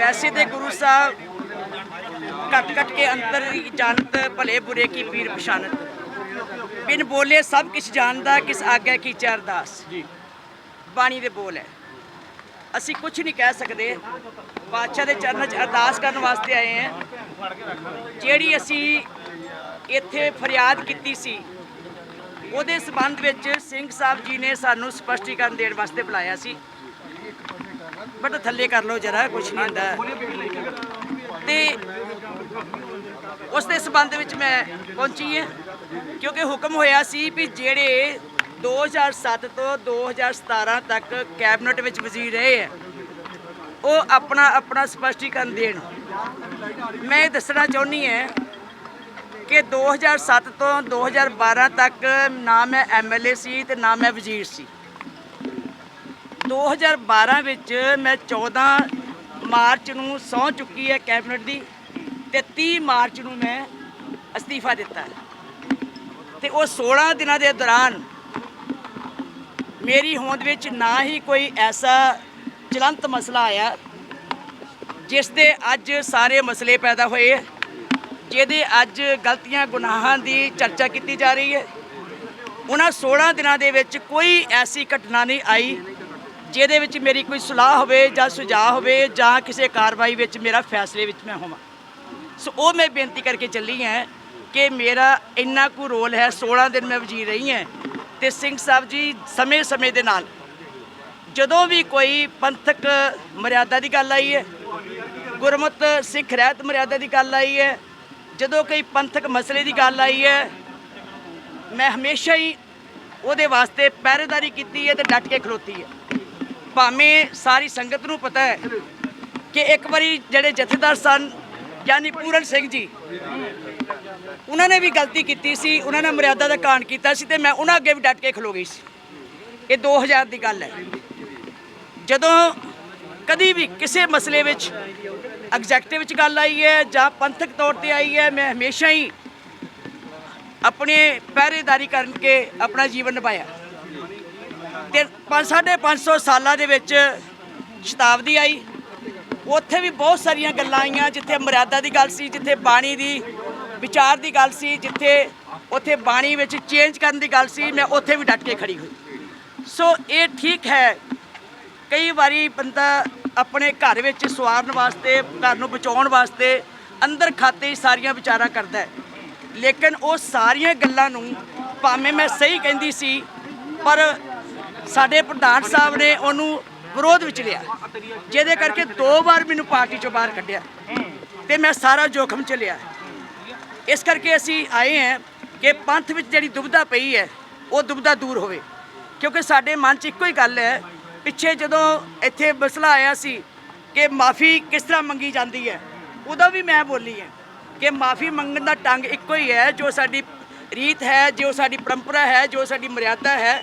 ਵੈਸੇ ਤੇ ਗੁਰੂ ਸਾਹਿਬ ਘਟ ਘਟ ਕੇ ਅੰਤਰ ਜਾਣਤ ਭਲੇ ਬੁਰੇ ਕੀ ਪੀਰ ਪਛਾਨਤ ਬਿਨ ਬੋਲੇ ਸਭ ਕਿਛ ਜਾਣਦਾ ਕਿਸ ਆਗੇ ਕੀ ਚਰਦਾਸ ਜੀ। ਬਾਣੀ ਦੇ ਬੋਲ ਹੈ। ਅਸੀਂ ਕੁਝ ਨਹੀਂ ਕਹਿ ਸਕਦੇ। ਬਾਦਸ਼ਾਹ ਦੇ ਚਰਨਾਂ 'ਚ ਅਰਦਾਸ ਕਰਨ ਵਾਸਤੇ ਆਏ ਹਾਂ। ਜਿਹੜੀ ਅਸੀਂ ਇੱਥੇ ਫਰਿਆਦ ਕੀਤੀ ਸੀ ਉਹਦੇ ਸਬੰਧ ਵਿੱਚ ਸਿੰਘ ਸਾਹਿਬ ਜੀ ਨੇ ਸਾਨੂੰ ਸਪਸ਼ਟੀਕਰਨ ਦੇਣ ਵਾਸਤੇ ਬੁਲਾਇਆ ਸੀ। ਬਟ ਥੱਲੇ ਕਰ ਲਓ ਜਰਾ ਕੁਝ ਨਹੀਂ ਹੁੰਦਾ। ਤੇ ਉਸ ਦੇ ਸਬੰਧ ਵਿੱਚ ਮੈਂ ਪਹੁੰਚੀ ਹਾਂ, ਕਿਉਂਕਿ ਹੁਕਮ ਹੋਇਆ ਸੀ ਵੀ ਜਿਹੜੇ 2007 ਤੋਂ 2017 ਤੱਕ ਕੈਬਨਿਟ ਵਿੱਚ ਵਜ਼ੀਰ ਰਹੇ ਹੈ ਉਹ ਆਪਣਾ ਆਪਣਾ ਸਪਸ਼ਟੀਕਰਨ ਦੇਣ। ਮੈਂ ਇਹ ਦੱਸਣਾ ਚਾਹੁੰਦੀ ਹਾਂ ਕਿ 2007 ਤੋਂ 2012 ਤੱਕ ਨਾ ਮੈਂ ਐਮਐਲਏ ਸੀ ਤੇ ਨਾ ਮੈਂ ਵਜ਼ੀਰ ਸੀ। 2012 ਵਿੱਚ ਮੈਂ 14 ਮਾਰਚ ਨੂੰ ਸਹੁੰ ਚੁੱਕੀ ਹੈ ਕੈਬਨਿਟ ਦੀ ਤੇ 30 ਮਾਰਚ ਨੂੰ ਮੈਂ ਅਸਤੀਫਾ ਦਿੱਤਾ ਹੈ। ਤੇ ਉਹ 16 ਦਿਨਾਂ ਦੇ ਦੌਰਾਨ ਮੇਰੀ ਹੋਂਦ ਵਿੱਚ ਨਾ ਹੀ ਕੋਈ ਐਸਾ ਚਲੰਤ ਮਸਲਾ ਆਇਆ ਜਿਸ ਦੇ ਅੱਜ ਸਾਰੇ ਮਸਲੇ ਪੈਦਾ ਹੋਏ, ਜਿਹਦੇ ਅੱਜ ਗਲਤੀਆਂ ਗੁਨਾਹਾਂ ਦੀ ਚਰਚਾ ਕੀਤੀ ਜਾ ਰਹੀ ਹੈ। ਉਹਨਾਂ 16 ਦਿਨਾਂ ਦੇ ਵਿੱਚ ਕੋਈ ਐਸੀ ਘਟਨਾ ਨਹੀਂ ਆਈ ਜਿਹਦੇ ਵਿੱਚ ਮੇਰੀ ਕੋਈ ਸਲਾਹ ਹੋਵੇ ਜਾਂ ਸੁਝਾਅ ਹੋਵੇ ਜਾਂ ਕਿਸੇ ਕਾਰਵਾਈ ਵਿੱਚ ਮੇਰਾ ਫੈਸਲੇ ਵਿੱਚ ਮੈਂ ਹੋਵਾਂ। ਸੋ ਉਹ ਮੈਂ ਬੇਨਤੀ ਕਰਕੇ ਚੱਲੀ ਹਾਂ ਕਿ ਮੇਰਾ ਇੰਨਾ ਕੁ ਰੋਲ ਹੈ 16 ਦਿਨ ਮੈਂ ਵਜ਼ੀਰ ਰਹੀ ਹਾਂ ਤੇ ਸਿੰਘ ਸਾਹਿਬ ਜੀ ਸਮੇਂ-ਸਮੇਂ ਦੇ ਨਾਲ ਜਦੋਂ ਵੀ ਕੋਈ ਪੰਥਕ ਮਰਿਆਦਾ ਦੀ ਗੱਲ ਆਈ ਹੈ, ਗੁਰਮਤ ਸਿੱਖ ਰਹਿਤ ਮਰਿਆਦਾ ਦੀ ਗੱਲ ਆਈ ਹੈ, ਜਦੋਂ ਕੋਈ ਪੰਥਕ ਮਸਲੇ ਦੀ ਗੱਲ ਆਈ ਹੈ, ਮੈਂ ਹਮੇਸ਼ਾ ਹੀ ਉਹਦੇ ਵਾਸਤੇ ਪਹਿਰੇਦਾਰੀ ਕੀਤੀ ਹੈ ਤੇ ਡਟ ਕੇ ਖਲੋਤੀ ਹੈ। ਭਾਵੇਂ ਸਾਰੀ ਸੰਗਤ ਨੂੰ ਪਤਾ ਹੈ ਕਿ ਇੱਕ ਵਾਰੀ ਜਿਹੜੇ ਜਥੇਦਾਰ ਸਨ, ਯਾਨੀ ਪੂਰਨ ਸਿੰਘ ਜੀ, ਉਹਨਾਂ ਨੇ ਵੀ ਗਲਤੀ ਕੀਤੀ ਸੀ, ਉਹਨਾਂ ਨੇ ਮਰਿਆਦਾ ਦਾ ਕਾਣ ਕੀਤਾ ਸੀ ਤੇ ਮੈਂ ਉਹਨਾਂ ਅੱਗੇ ਵੀ ਡਟ ਕੇ ਖਲੋ ਗਈ ਸੀ। ਇਹ 2000 ਦੀ ਗੱਲ ਹੈ। ਜਦੋਂ ਕਦੀ ਵੀ ਕਿਸੇ ਮਸਲੇ ਵਿੱਚ ਐਗਜ਼ੈਕਟਿਵ ਵਿੱਚ ਗੱਲ ਆਈ ਹੈ ਜਾਂ ਪੰਥਕ ਤੌਰ ਤੇ ਆਈ ਹੈ, ਮੈਂ ਹਮੇਸ਼ਾ ਹੀ ਆਪਣੇ ਪਹਿਰੇਦਾਰੀ ਕਰਨ ਕੇ ਆਪਣਾ ਜੀਵਨ ਨਿਭਾਇਆ। ਤੇ 5 ਸਾਲਾਂ ਦੇ ਵਿੱਚ ਸ਼ਤਾਬਦੀ ਆਈ। ਉੱਥੇ ਵੀ ਬਹੁਤ ਸਾਰੀਆਂ ਗੱਲਾਂ ਆਈਆਂ, ਜਿੱਥੇ ਮਰਿਆਦਾ ਦੀ ਗੱਲ ਸੀ, ਜਿੱਥੇ ਬਾਣੀ ਦੀ ਵਿਚਾਰ ਦੀ ਗੱਲ ਸੀ, ਜਿੱਥੇ ਉੱਥੇ ਬਾਣੀ ਵਿੱਚ ਚੇਂਜ ਕਰਨ ਦੀ ਗੱਲ ਸੀ, ਮੈਂ ਉੱਥੇ ਵੀ ਡਟ ਕੇ ਖੜੀ ਹੋਈ। ਸੋ ਇਹ ਠੀਕ ਹੈ, ਕਈ ਵਾਰੀ ਬੰਦਾ ਆਪਣੇ ਘਰ ਵਿੱਚ ਸਵਾਰਨ ਵਾਸਤੇ, ਘਰ ਨੂੰ ਬਚਾਉਣ ਵਾਸਤੇ ਅੰਦਰ ਖਾਤੇ ਸਾਰੀਆਂ ਵਿਚਾਰਾਂ ਕਰਦਾ ਹੈ। ਲੇਕਿਨ ਉਹ ਸਾਰੀਆਂ ਗੱਲਾਂ ਨੂੰ ਭਾਵੇਂ ਮੈਂ ਸਹੀ ਕਹਿੰਦੀ ਸੀ, ਪਰ ਸਾਡੇ ਪ੍ਰਧਾਨ ਸਾਹਿਬ ਨੇ ਉਹਨੂੰ ਵਿਰੋਧ ਵਿੱਚ ਲਿਆ। ਜਿਹਦੇ ਕਰਕੇ ਦੋ ਵਾਰ ਮੈਨੂੰ ਪਾਰਟੀ ਚੋਂ ਬਾਹਰ ਕੱਢਿਆ ਤੇ ਮੈਂ ਸਾਰਾ ਜੋਖਮ ਚ ਲਿਆ। ਇਸ ਕਰਕੇ ਅਸੀਂ ਆਏ ਹਾਂ ਕਿ ਪੰਥ ਵਿੱਚ ਜਿਹੜੀ ਦੁਬਧਾ ਪਈ ਹੈ, ਉਹ ਦੁਬਧਾ ਦੂਰ ਹੋਵੇ। ਕਿਉਂਕਿ ਸਾਡੇ ਮਨ 'ਚ ਇੱਕੋ ਹੀ ਗੱਲ ਹੈ, ਪਿੱਛੇ ਜਦੋਂ ਇੱਥੇ ਮਸਲਾ ਆਇਆ ਸੀ ਕਿ ਮਾਫੀ ਕਿਸ ਤਰ੍ਹਾਂ ਮੰਗੀ ਜਾਂਦੀ ਹੈ, ਉਦੋਂ ਵੀ ਮੈਂ ਬੋਲੀ ਹੈ ਕਿ ਮਾਫੀ ਮੰਗਣ ਦਾ ਟੰਗ ਇੱਕੋ ਹੀ ਹੈ, ਜੋ ਸਾਡੀ ਰੀਤ ਹੈ, ਜੋ ਸਾਡੀ ਪਰੰਪਰਾ ਹੈ, ਜੋ ਸਾਡੀ ਮਰਿਆਦਾ ਹੈ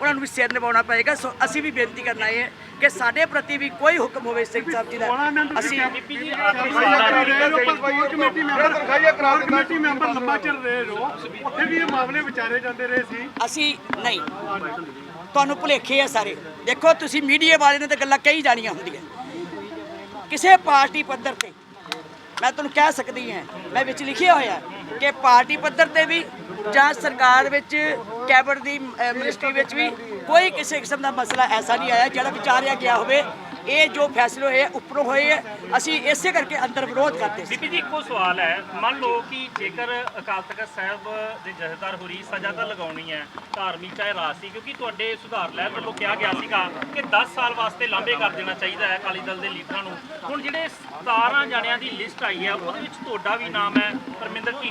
ਉਹਨਾਂ ਨੂੰ ਵੀ ਸਿਰ ਨਿਭਾਉਣਾ ਪਏਗਾ। ਸੋ ਅਸੀਂ ਵੀ ਬੇਨਤੀ ਕਰਨ ਹਾਂ ਕਿ ਸਾਡੇ ਪ੍ਰਤੀ ਵੀ ਕੋਈ ਹੁਕਮ ਹੋਵੇ ਸਿੰਘ ਸਾਹਿਬ ਜੀ ਦਾ। ਅਸੀਂ ਕਮੇਟੀ ਮੈਂਬਰ ਕਮੇਟੀ ਮੈਂਬਰ ਲੰਬਾ ਚਿਰ ਰਹੇ ਹੋ ਉੱਥੇ ਵੀ ਇਹ ਮਾਮਲੇ ਵਿਚਾਰੇ ਜਾਂਦੇ ਰਹੇ ਸੀ। ਅਸੀਂ ਨਹੀਂ। ਤੁਹਾਨੂੰ ਭੁਲੇਖੇ ਆ ਸਾਰੇ। ਦੇਖੋ ਤੁਸੀਂ ਮੀਡੀਆ ਵਾਲੇ ਨੇ ਤਾਂ ਗੱਲਾਂ ਕਈ ਜਾਣੀਆਂ ਹੁੰਦੀਆਂ। ਕਿਸੇ ਪਾਰਟੀ ਪੱਧਰ ਤੇ ਮੈਂ ਤੁਹਾਨੂੰ ਕਹਿ ਸਕਦੀ ਹਾਂ ਮੈਂ ਵਿੱਚ ਲਿਖਿਆ ਹੋਇਆ ਕਿ ਪਾਰਟੀ ਪੱਧਰ ਤੇ ਵੀ ਜਾਂ ਸਰਕਾਰ ਵਿੱਚ ਕੈਬਨਿਟ ਦੀ ਅਹ, ਮਿਨਿਸਟਰੀ ਵਿੱਚ ਵੀ ਕੋਈ ਕਿਸੇ ਕਿਸਮ ਦਾ ਮਸਲਾ ਐਸਾ ਨਹੀਂ ਆਇਆ ਜਿਹੜਾ ਵਿਚਾਰਿਆ ਗਿਆ ਹੋਵੇ। ਇਹ ਜੋ ਫੈਸਲੇ ਹੋਏ ਉੱਪਰੋਂ ਹੋਏ ਅਸੀਂ ਇਸੇ ਕਰਕੇ ਅੰਦਰ ਵਿਰੋਧ ਕਰਦੇ ਸੀ। ਬੀਬੀ ਜੀ ਇੱਕੋ ਸਵਾਲ ਹੈ। ਮੰਨ ਲਓ ਕਿ ਜੇਕਰ ਅਕਾਲ ਤਖਤ ਸਾਹਿਬ ਦੇ ਜਥੇਦਾਰ ਹੋਰੀ ਸਜ਼ਾ ਤਾਂ ਲਗਾਉਣੀ ਹੈ ਧਾਰਮਿਕ ਚਾਹੇ ਰਾਜਸੀ ਕਿਉਂਕਿ ਤੁਹਾਡੇ ਸੁਧਾਰ ਲਹਿਰ ਵੱਲੋਂ ਕਿਹਾ ਗਿਆ ਸੀਗਾ ਕਿ 10 ਸਾਲ ਵਾਸਤੇ ਲਾਂਭੇ ਕਰ ਦੇਣਾ ਚਾਹੀਦਾ ਹੈ ਅਕਾਲੀ ਦਲ ਦੇ ਲੀਡਰਾਂ ਨੂੰ। ਹੁਣ ਜਿਹੜੇ 17 ਜਣਿਆਂ ਦੀ ਲਿਸਟ ਆਈ ਹੈ ਉਹਦੇ ਵਿੱਚ ਤੁਹਾਡਾ ਵੀ ਨਾਮ ਹੈ ਪਰਮਿੰਦਰ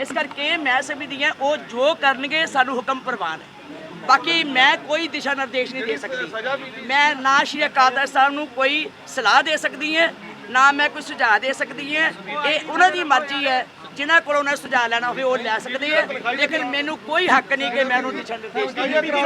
ਇਸ ਕਰਕੇ ਮੈਂ ਸਮਝਦੀ ਹਾਂ ਉਹ ਜੋ ਕਰਨਗੇ ਸਾਨੂੰ ਹੁਕਮ ਪ੍ਰਵਾਨ ਹੈ ਬਾਕੀ ਮੈਂ ਕੋਈ ਦਿਸ਼ਾ ਨਿਰਦੇਸ਼ ਨਹੀਂ ਦੇ ਸਕਦੀ ਮੈਂ ਨਾ ਸ਼੍ਰੀ ਅਕਾਲ ਸਾਹਿਬ ਨੂੰ ਕੋਈ ਸਲਾਹ ਦੇ ਸਕਦੀ ਹਾਂ ਨਾ ਮੈਂ ਕੋਈ ਸੁਝਾਅ ਦੇ ਸਕਦੀ ਹਾਂ ਇਹ ਉਹਨਾਂ ਦੀ ਮਰਜ਼ੀ ਹੈ ਜਿਨ੍ਹਾਂ ਕੋਲੋਂ ਉਹਨਾਂ ਸੁਝਾਅ ਲੈਣਾ ਹੋਵੇ ਉਹ ਲੈ ਸਕਦੇ ਆ ਲੇਕਿਨ ਮੈਨੂੰ ਕੋਈ ਹੱਕ ਨਹੀਂ ਕਿ ਮੈਂ ਉਹਨੂੰ ਦਿਸ਼ਾ ਨਿਰਦੇਸ਼ ਦੇਵਾਂ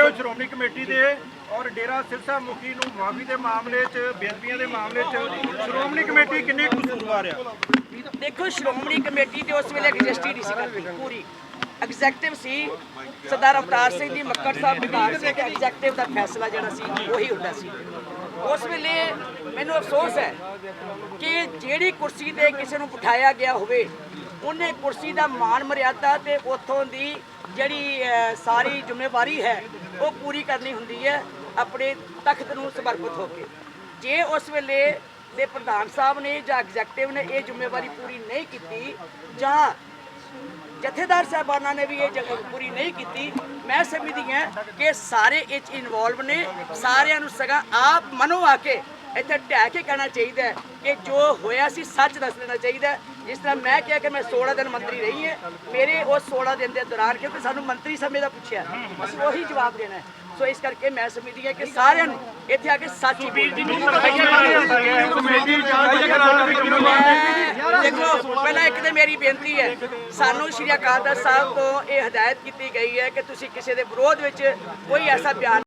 ਉਹ ਸ਼੍ਰੋਮਣੀ ਕਮੇਟੀ ਦੇ ਔਰ ਡੇਰਾ ਸਿਰਸਾ ਮੁਖੀ ਨੂੰ ਮਾਫੀ ਦੇ ਮਾਮਲੇ 'ਚ, ਬੇਅਦਬੀਆਂ ਦੇ ਮਾਮਲੇ 'ਚ ਸ਼੍ਰੋਮਣੀ ਕਮੇਟੀ ਕਿੰਨੀ ਕਸੂਰਵਾਰ ਆ? ਦੇਖੋ, ਸ਼੍ਰੋਮਣੀ ਕਮੇਟੀ ਤੇ ਉਸ ਵੇਲੇ ਐਗਜ਼ਿਸਟ ਨਹੀਂ ਸੀ ਕਰਦੀ ਪੂਰੀ। ਐਗਜ਼ੈਕਟਿਵ ਸੀ, ਸਰਦਾਰ ਅਵਤਾਰ ਸਿੰਘ ਜੀ, ਮੱਕੜ ਸਾਹਿਬ ਵਿਧਾਨ ਸੀ ਐਗਜ਼ੈਕਟਿਵ ਦਾ ਫੈਸਲਾ ਜਿਹੜਾ ਸੀ, ਉਹੀ ਹੁੰਦਾ ਸੀ। ਉਸ ਵੇਲੇ ਮੈਨੂੰ ਅਫਸੋਸ ਹੈ ਕਿ ਜਿਹੜੀ ਕੁਰਸੀ ਤੇ ਕਿਸੇ ਨੂੰ ਬਿਠਾਇਆ ਗਿਆ ਹੋਵੇ, ਉਹਨੇ ਕੁਰਸੀ ਦਾ ਮਾਣ ਮਰਿਆਦਾ ਤੇ ਉਥੋਂ ਦੀ ਜਿਹੜੀ ਸਾਰੀ ਜ਼ਿੰਮੇਵਾਰੀ ਹੈ, ਉਹ ਪੂਰੀ ਕਰਨੀ ਹੁੰਦੀ ਹੈ। ਆਪਣੇ ਤਖਤ ਨੂੰ ਸਮਰਪਿਤ ਹੋ ਕੇ ਜੇ ਉਸ ਵੇਲੇ ਦੇ ਪ੍ਰਧਾਨ ਸਾਹਿਬ ਨੇ ਜਾਂ ਐਗਜ਼ੈਕਟਿਵ ਨੇ ਇਹ ਜ਼ਿੰਮੇਵਾਰੀ ਪੂਰੀ ਨਹੀਂ ਕੀਤੀ, ਜਾਂ ਜਥੇਦਾਰ ਸਾਹਿਬਾਨਾਂ ਨੇ ਵੀ ਇਹ ਜਗ੍ਹਾ ਪੂਰੀ ਨਹੀਂ ਕੀਤੀ, ਮੈਂ ਸਮਝਦੀ ਹਾਂ ਕਿ ਸਾਰੇ ਇਹ 'ਚ ਇਨਵੋਲਵ ਨੇ, ਸਾਰਿਆਂ ਨੂੰ ਸਗਾ ਆਪ ਮਨੋ ਆ ਕੇ ਇੱਥੇ ਢਹਿ ਕੇ ਕਹਿਣਾ ਚਾਹੀਦਾ ਹੈ ਕਿ ਜੋ ਹੋਇਆ ਸੀ ਸੱਚ ਦੱਸ ਦੇਣਾ ਚਾਹੀਦਾ ਹੈ। ਜਿਸ ਤਰ੍ਹਾਂ ਮੈਂ ਕਿਹਾ ਕਿ ਮੈਂ 16 ਦਿਨ ਮੰਤਰੀ ਰਹੀ ਹਾਂ, ਮੇਰੇ ਉਸ 16 ਦਿਨ ਦੇ ਦੌਰਾਨ ਕਿਉਂਕਿ ਸਾਨੂੰ ਮੰਤਰੀ ਸਮੇਂ ਦਾ ਪੁੱਛਿਆ, ਅਸੀਂ ਉਹੀ ਜਵਾਬ ਦੇਣਾ ਹੈ ਸੋ ਇਸ ਕਰਕੇ ਮੈਂ ਸਮਝਦੀ ਹਾਂ ਕਿ ਸਾਰਿਆਂ ਨੂੰ ਇੱਥੇ ਆ ਕੇ ਸੱਚ ਹੀ ਬੋਲਣਾ ਦੇਖੋ ਪਹਿਲਾਂ ਇੱਕ ਤੇ ਮੇਰੀ ਬੇਨਤੀ ਹੈ ਸਾਨੂੰ ਸ਼੍ਰੀ ਅਕਾਲ ਤਖਤ ਸਾਹਿਬ ਤੋਂ ਇਹ ਹਦਾਇਤ ਕੀਤੀ ਗਈ ਹੈ ਕਿ ਤੁਸੀਂ ਕਿਸੇ ਦੇ ਵਿਰੋਧ ਵਿੱਚ ਕੋਈ ਐਸਾ ਬਿਆਨ